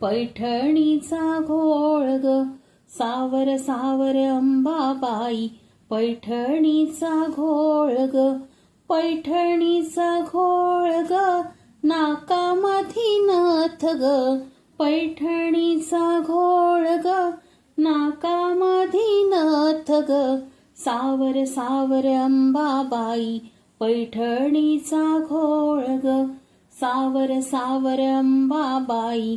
पैठणीचा घोळ ग. सावर सावर अंबाबाई पैठणीचा घोळ ग. पैठणीचा घोळ ग. नाकामधी नथ ग. पैठणीचा घोळ ग. नाकामधी नथ ग. सावर सावर अंबाबाई पैठणीचा घोळ ग. सावर सावर अंबाबाई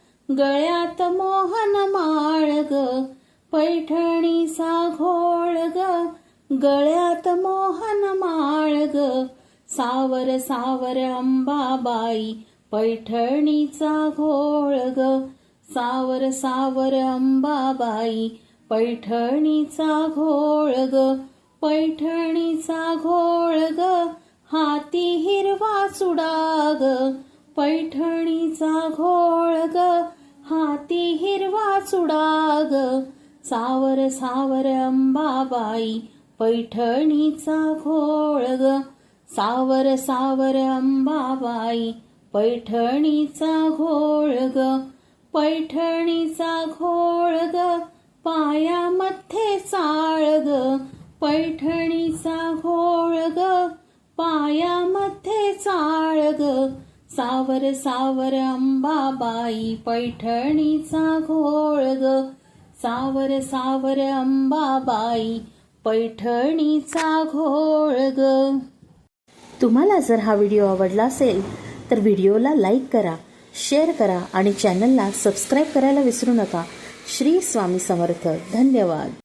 गळ्यात मोहन माळ ग पैठणीचा घोळ ग गळ्यात मोहन माळ ग सावर सावर अंबाबाई पैठणीचा घोळ ग सावर सावर अंबाबाई पैठणीचा घोळ ग पैठणीचा घोळ ग हाती हिरवा चुडाग पैठणीचा घोळ ग हाती हिरवा चुडाग सावर सावर अंबाबाई पैठणीचा घोळ ग सावर सावर अंबाबाई पैठणीचा घोळ ग पैठणीचा घोळ ग पायामध्ये चाळ ग पैठणीचा घोळ ग पायामध्ये चाळ ग सावर सावर अंबाबाई पैठणीचा घोळ ग. सावर सावर अंबाबाई पैठणीचा घोळ ग. तुम्हाला जर हा व्हिडिओ आवडला असेल तर व्हिडिओला लाईक करा शेअर करा आणि चॅनलला सबस्क्राईब करायला विसरू नका. श्री स्वामी समर्थ. धन्यवाद.